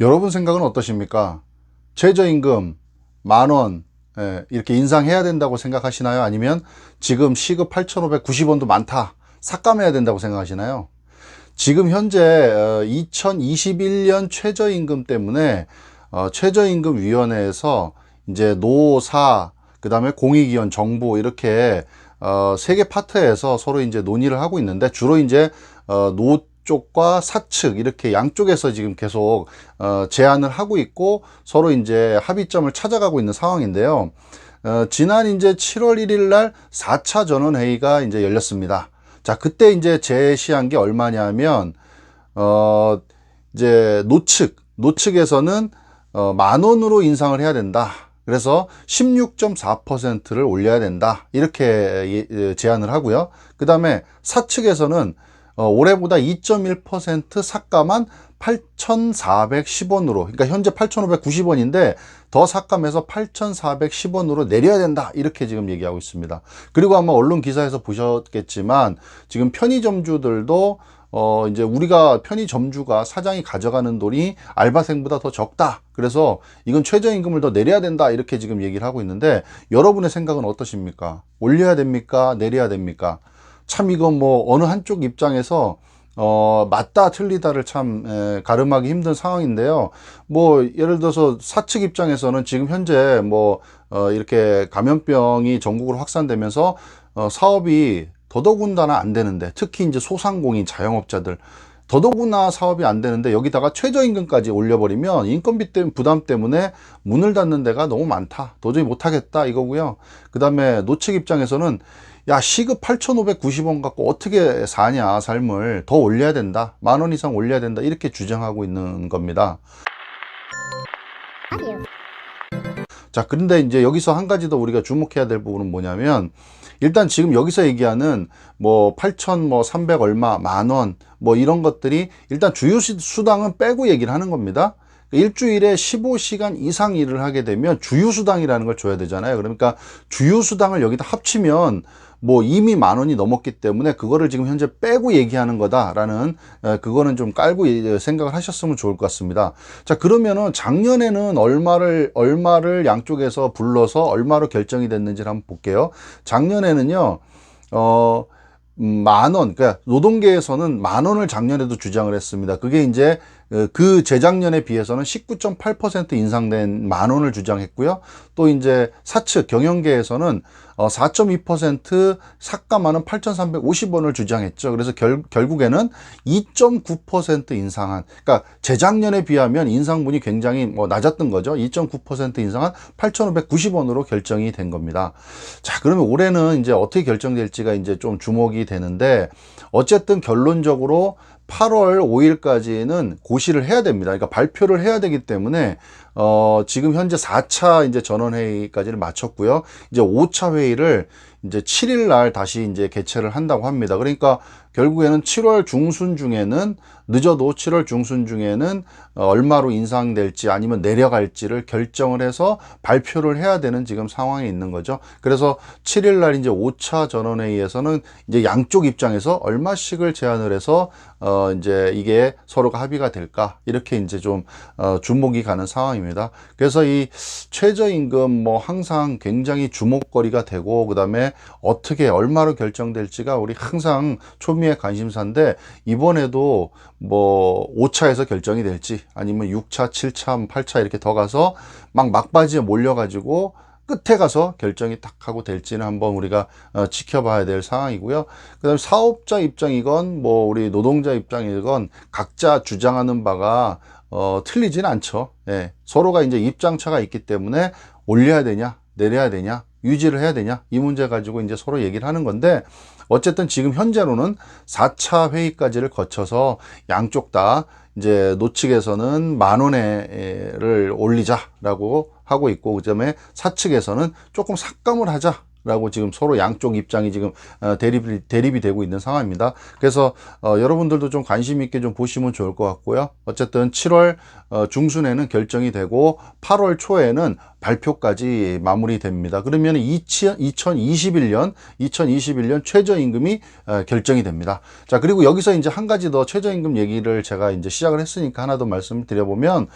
여러분 생각은 어떠십니까? 최저임금 만원 예, 이렇게 인상해야 된다고 생각하시나요? 아니면 지금 시급 8,590원도 많다. 삭감해야 된다고 생각하시나요? 지금 현재 2021년 최저임금 때문에 어, 최저임금위원회에서 이제 노사 그 다음에 공익위원 정부 이렇게 어, 세개 파트에서 서로 이제 논의를 하고 있는데 주로 이제 어, 노 쪽과 사측 이렇게 양쪽에서 지금 계속 어, 제안을 하고 있고 서로 이제 합의점을 찾아가고 있는 상황인데요. 어, 지난 이제 7월 1일 날 4차 전원 회의가 이제 열렸습니다. 자, 그때 이제 제시한 게 얼마냐면 어 이제 노측 노측에서는 어, 만 원으로 인상을 해야 된다. 그래서 16.4%를 올려야 된다. 이렇게 제안을 하고요. 그 다음에 사측에서는 어, 올해보다 2.1% 삭감한 8,410원으로, 그러니까 현재 8,590원인데 더 삭감해서 8,410원으로 내려야 된다. 이렇게 지금 얘기하고 있습니다. 그리고 아마 언론 기사에서 보셨겠지만 지금 편의점주들도 어, 이제 우리가 편의점주가 사장이 가져가는 돈이 알바생보다 더 적다. 그래서 이건 최저임금을 더 내려야 된다. 이렇게 지금 얘기를 하고 있는데 여러분의 생각은 어떠십니까? 올려야 됩니까? 내려야 됩니까? 참 이건 뭐 어느 한쪽 입장에서 어, 맞다 틀리다를 참 에, 가름하기 힘든 상황인데요. 뭐 예를 들어서 사측 입장에서는 지금 현재 뭐 어, 이렇게 감염병이 전국으로 확산되면서 어, 사업이 더더군다나 안 되는데 특히 이제 소상공인 자영업자들 더더구나 사업이 안 되는데 여기다가 최저임금까지 올려버리면 인건비 때문에 부담 때문에 문을 닫는 데가 너무 많다. 도저히 못하겠다 이거고요. 그 다음에 노측 입장에서는 야 시급 8,590원 갖고 어떻게 사냐 삶을 더 올려야 된다. 만 원 이상 올려야 된다. 이렇게 주장하고 있는 겁니다. 자, 그런데 이제 여기서 한 가지 더 우리가 주목해야 될 부분은 뭐냐면, 일단 지금 여기서 얘기하는 뭐 8천 뭐300 얼마, 만 원, 뭐 이런 것들이 일단 주요 시- 수당은 빼고 얘기를 하는 겁니다. 일주일에 15시간 이상 일을 하게 되면 주유수당이라는 걸 줘야 되잖아요. 그러니까 주유수당을 여기다 합치면 뭐 이미 만 원이 넘었기 때문에 그거를 지금 현재 빼고 얘기하는 거다라는 에, 그거는 좀 깔고 예- 생각을 하셨으면 좋을 것 같습니다. 자 그러면은 작년에는 얼마를 얼마를 양쪽에서 불러서 얼마로 결정이 됐는지를 한번 볼게요. 작년에는요. 어 음, 만 원, 그러니까 노동계에서는 만 원을 작년에도 주장을 했습니다. 그게 이제 어, 그 재작년에 비해서는 19.8% 인상된 만 원을 주장했고요. 또 이제 사측 경영계에서는 어, 4.2% 삭감하는 8,350원을 주장했죠. 그래서 결, 결국에는 2.9% 인상한, 그러니까 재작년에 비하면 인상분이 굉장히 뭐 낮았던 거죠. 2.9% 인상한 8,590원으로 결정이 된 겁니다. 자, 그러면 올해는 이제 어떻게 결정될지가 이제 좀 주목이 되는데 어쨌든 결론적으로 8월 5일까지는 고시를 해야 됩니다. 그러니까 발표를 해야 되기 때문에 어, 지금 현재 4차 이제 전원회의까지를 마쳤고요. 이제 5차 회의를 이제 7일 날 다시 이제 개최를 한다고 합니다. 그러니까 결국에는 7월 중순 중에는 늦어도 7월 중순 중에는 어, 얼마로 인상될지 아니면 내려갈지를 결정을 해서 발표를 해야 되는 지금 상황에 있는 거죠. 그래서 7일 날 이제 5차 전원회의에서는 이제 양쪽 입장에서 얼마씩을 제안을 해서 어 이제 이게 서로가 합의가 될까 이렇게 이제 좀 어, 주목이 가는 상황입니다. 그래서 이 최저임금 뭐 항상 굉장히 주목거리가 되고 그다음에 어떻게 얼마로 결정될지가 우리 항상 초미의 관심사인데 이번에도 뭐 5차에서 결정이 될지 아니면 6차, 7차, 8차 이렇게 더 가서 막 막바지에 몰려가지고 끝에 가서 결정이 딱 하고 될지는 한번 우리가 어, 지켜봐야 될 상황이고요. 그 다음에 사업자 입장이건 뭐 우리 노동자 입장이건 각자 주장하는 바가 어, 틀리진 않죠. 예. 서로가 이제 입장차가 있기 때문에 올려야 되냐, 내려야 되냐, 유지를 해야 되냐 이 문제 가지고 이제 서로 얘기를 하는 건데 어쨌든 지금 현재로는 4차 회의까지를 거쳐서 양쪽 다 이제 노측에서는 만 원에를 올리자라고 하고 있고 그 다음에 사측에서는 조금 삭감을 하자 라고 지금 서로 양쪽 입장이 지금 어, 대립이, 대립이 되고 있는 상황입니다. 그래서 어, 여러분들도 좀 관심 있게 좀 보시면 좋을 것 같고요. 어쨌든 7월 어, 중순에는 결정이 되고 8월 초에는 발표까지 마무리됩니다. 그러면 2021년 2021년 최저임금이 어, 결정이 됩니다. 자 그리고 여기서 이제 한 가지 더 최저임금 얘기를 제가 이제 시작을 했으니까 하나 더 말씀을 드려보면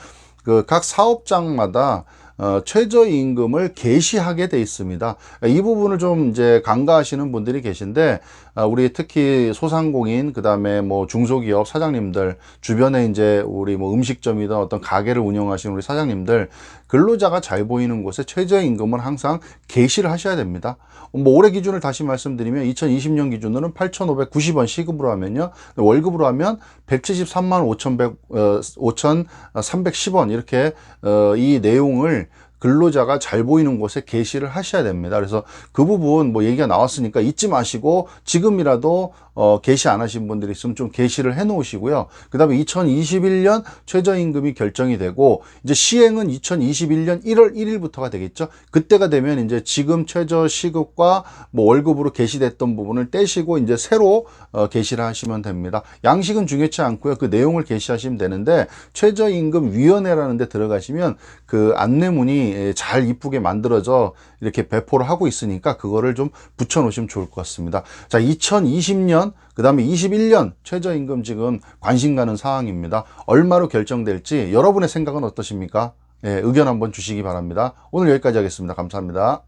그 각 사업장마다 어, 최저임금을 게시하게 돼 있습니다. 이 부분을 좀 이제 간과하시는 분들이 계신데, 아, 우리 특히 소상공인, 그 다음에 뭐 중소기업 사장님들, 주변에 이제 우리 뭐 음식점이든 어떤 가게를 운영하시는 우리 사장님들, 근로자가 잘 보이는 곳에 최저임금을 항상 게시를 하셔야 됩니다. 뭐 올해 기준을 다시 말씀드리면 2020년 기준으로는 8,590원 시급으로 하면요. 월급으로 하면 173만 5,100, 어, 5,310원 이렇게 어, 이 내용을 근로자가 잘 보이는 곳에 게시를 하셔야 됩니다. 그래서 그 부분 뭐 얘기가 나왔으니까 잊지 마시고 지금이라도 어, 게시 안 하신 분들이 있으면 좀 게시를 해 놓으시고요. 그 다음에 2021년 최저임금이 결정이 되고 이제 시행은 2021년 1월 1일부터가 되겠죠. 그때가 되면 이제 지금 최저 시급과 뭐 월급으로 게시됐던 부분을 떼시고 이제 새로 어, 게시를 하시면 됩니다. 양식은 중요치 않고요. 그 내용을 게시하시면 되는데 최저임금 위원회라는 데 들어가시면 그 안내문이 예, 잘 이쁘게 만들어져 이렇게 배포를 하고 있으니까 그거를 좀 붙여 놓으시면 좋을 것 같습니다. 자, 2020년 그 다음에 21년 최저임금 지금 관심 가는 사항입니다. 얼마로 결정될지 여러분의 생각은 어떠십니까? 예, 의견 한번 주시기 바랍니다. 오늘 여기까지 하겠습니다. 감사합니다.